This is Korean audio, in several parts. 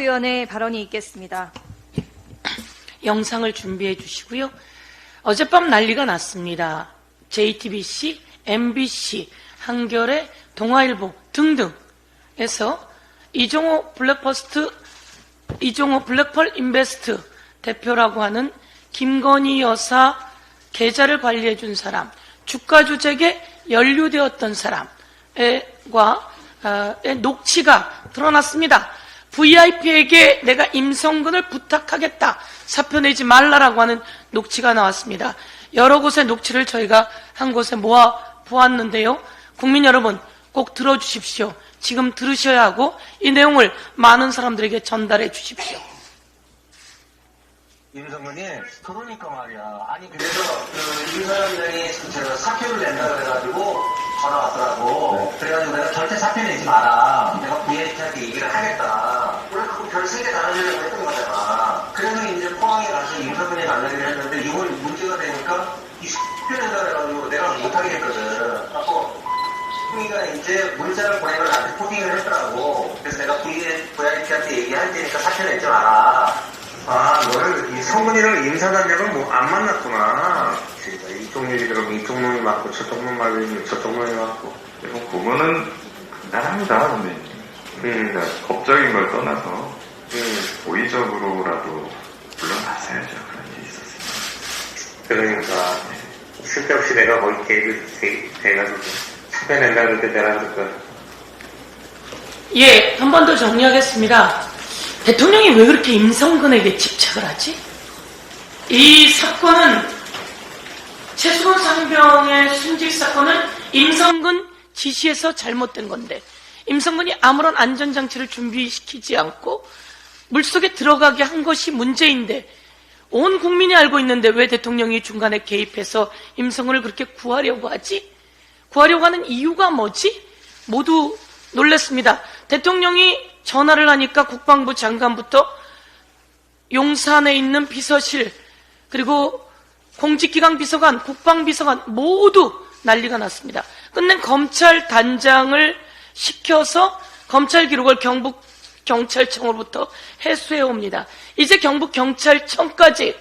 의원의 발언이 있겠습니다. 영상을 준비해 주시고요. 어젯밤 난리가 났습니다. JTBC, MBC, 한겨레, 동아일보 등등에서 이종호 블랙퍼스트, 이종호 블랙펄 인베스트 대표라고 하는 김건희 여사 계좌를 관리해 준 사람, 주가 조작에 연루되었던 사람과 어, 의 녹취가 드러났습니다. VIP에게 내가 임성근을 부탁하겠다. 사표 내지 말라라고 하는 녹취가 나왔습니다. 여러 곳의 녹취를 저희가 한 곳에 모아 보았는데요. 국민 여러분 꼭 들어주십시오. 지금 들으셔야 하고 이 내용을 많은 사람들에게 전달해 주십시오. 임성근이 그러니까 말이야. 아니 그래서 그이 사람들이 제가 사표를 낸다 그래가지고 전화 왔더라고. 그래가지고 내가 절대 사표 내지 마라. 내가 VIP한테 얘기를 하겠다. 원래 그거 별 세게 달아주려고 했던 거잖아. 그래서 이제 포항에 가서 임성근이 만나기로 했는데 이걸 문제가 되니까 이 낸다 그래가지고 내가 못하게 했거든. 그래서 승희가 이제 문자를 보내면 나한테 포팅을 했더라고. 그래서 내가 VIP한테 얘기할 테니까 사표 내지 마라. 아, 너는 이 성근이랑 임사단장을 뭐안 만났구나. 이쪽 얘기 들으면 이쪽 놈이 맞고 저쪽 놈 맞으면 저쪽 놈이 맞고. 그리고 부모는 간단합니다, 선배님. 음, 그러니까 법적인 걸 떠나서 음, 고의적으로라도 물러났어야죠. 그런 게 있었어요. 그러니까 쓸데없이 내가 거기 개입을 돼- 돼가지고 사표낸다 그럴 때 내가 그러니까 예, 한 번 더 정리하겠습니다. 대통령이 왜 그렇게 임성근에게 집착을 하지? 이 사건은 최수건 상병의 순직 사건은 임성근 지시에서 잘못된 건데 임성근이 아무런 안전장치를 준비시키지 않고 물속에 들어가게 한 것이 문제인데 온 국민이 알고 있는데 왜 대통령이 중간에 개입해서 임성근을 그렇게 구하려고 하지? 구하려고 하는 이유가 뭐지? 모두 놀랐습니다. 대통령이 전화를 하니까 국방부 장관부터 용산에 있는 비서실 그리고 공직기강 비서관, 국방비서관 모두 난리가 났습니다. 끝낸 검찰 단장을 시켜서 검찰 기록을 경북 경찰청으로부터 해수해 옵니다. 이제 경북 경찰청까지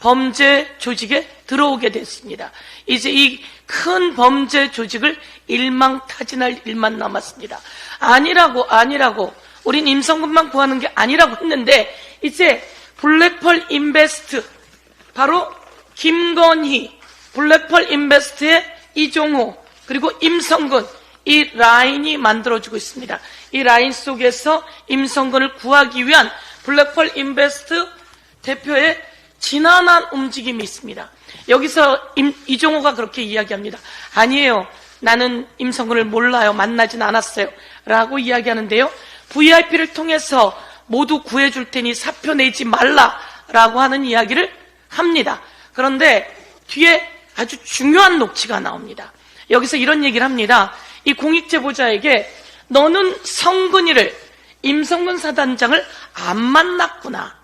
범죄 조직에 들어오게 됐습니다. 이제 이 큰 범죄 조직을 일망타진할 일만 남았습니다. 아니라고 아니라고 우린 임성근만 구하는 게 아니라고 했는데 이제 블랙펄 인베스트 바로 김건희 블랙펄 인베스트의 이종호 그리고 임성근 이 라인이 만들어지고 있습니다. 이 라인 속에서 임성근을 구하기 위한 블랙펄 인베스트 대표의 지난한 움직임이 있습니다. 여기서 임- 이종호가 그렇게 이야기합니다. 아니에요. 나는 임성근을 몰라요. 만나진 않았어요. 라고 이야기하는데요. VIP를 통해서 모두 구해줄 테니 사표 내지 말라. 라고 하는 이야기를 합니다. 그런데 뒤에 아주 중요한 녹취가 나옵니다. 여기서 이런 얘기를 합니다. 이 공익제보자에게 너는 성근이를 임성근 사단장을 안 만났구나.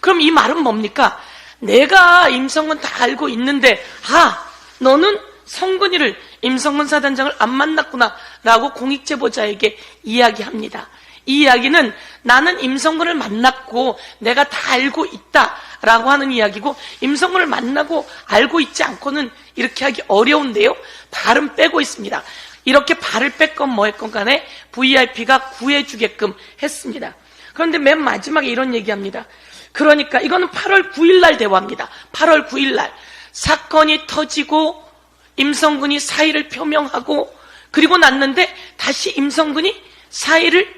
그럼 이 말은 뭡니까? 내가 임성근 다 알고 있는데, 아, 너는 성근이를 임성근 사단장을 안 만났구나. 라고 공익제보자에게 이야기합니다. 이 이야기는 나는 임성근을 만났고 내가 다 알고 있다. 라고 하는 이야기고, 임성근을 만나고 알고 있지 않고는 이렇게 하기 어려운데요. 발은 빼고 있습니다. 이렇게 발을 뺐건 뭐 했건 간에 VIP가 구해주게끔 했습니다. 그런데 맨 마지막에 이런 얘기합니다. 그러니까 이거는 8월 9일 날 대화입니다. 8월 9일 날 사건이 터지고 임성근이 사의를 표명하고 그리고 났는데 다시 임성근이 사의를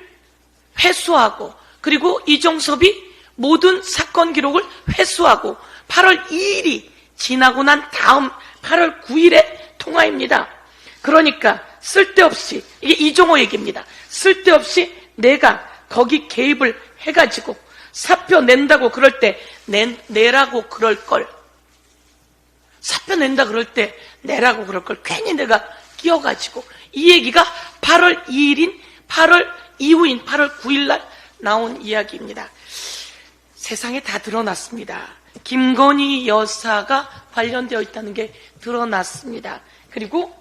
회수하고 그리고 이종섭이 모든 사건 기록을 회수하고 8월 2일이 지나고 난 다음 8월 9일의 통화입니다. 그러니까 쓸데없이 이게 이종호 얘기입니다. 쓸데없이 내가 거기 개입을 해가지고 사표 낸다고 그럴 때 내, 내라고 그럴 걸 사표 낸다 그럴 때 내라고 그럴 걸 괜히 내가 끼어가지고 이 얘기가 8월 2일인 8월 이후인 8월 9일 날 나온 이야기입니다. 세상에 다 드러났습니다. 김건희 여사가 관련되어 있다는 게 드러났습니다. 그리고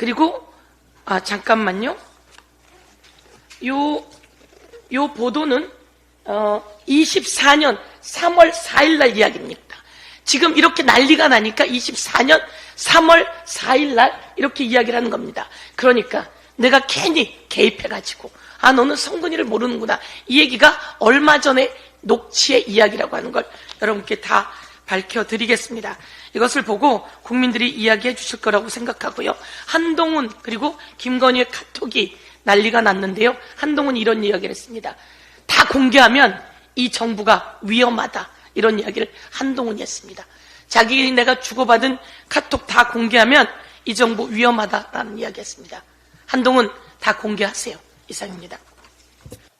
그리고 아 잠깐만요. 요, 요 보도는, 어, 24년 3월 4일 날 이야기입니다. 지금 이렇게 난리가 나니까 24년 3월 4일 날 이렇게 이야기를 하는 겁니다. 그러니까 내가 괜히 개입해 가지고, 아, 너는 성근이를 모르는구나. 이 얘기가 얼마 전에 녹취의 이야기라고 하는 걸 여러분께 다 밝혀드리겠습니다. 이것을 보고 국민들이 이야기해 주실 거라고 생각하고요. 한동훈 그리고 김건희의 카톡이 난리가 났는데요. 한동훈이 이런 이야기를 했습니다. 다 공개하면 이 정부가 위험하다. 이런 이야기를 한동훈이 했습니다. 자기 내가 주고받은 카톡 다 공개하면 이 정부 위험하다라는 이야기 했습니다. 한동훈 다 공개하세요. 이상입니다.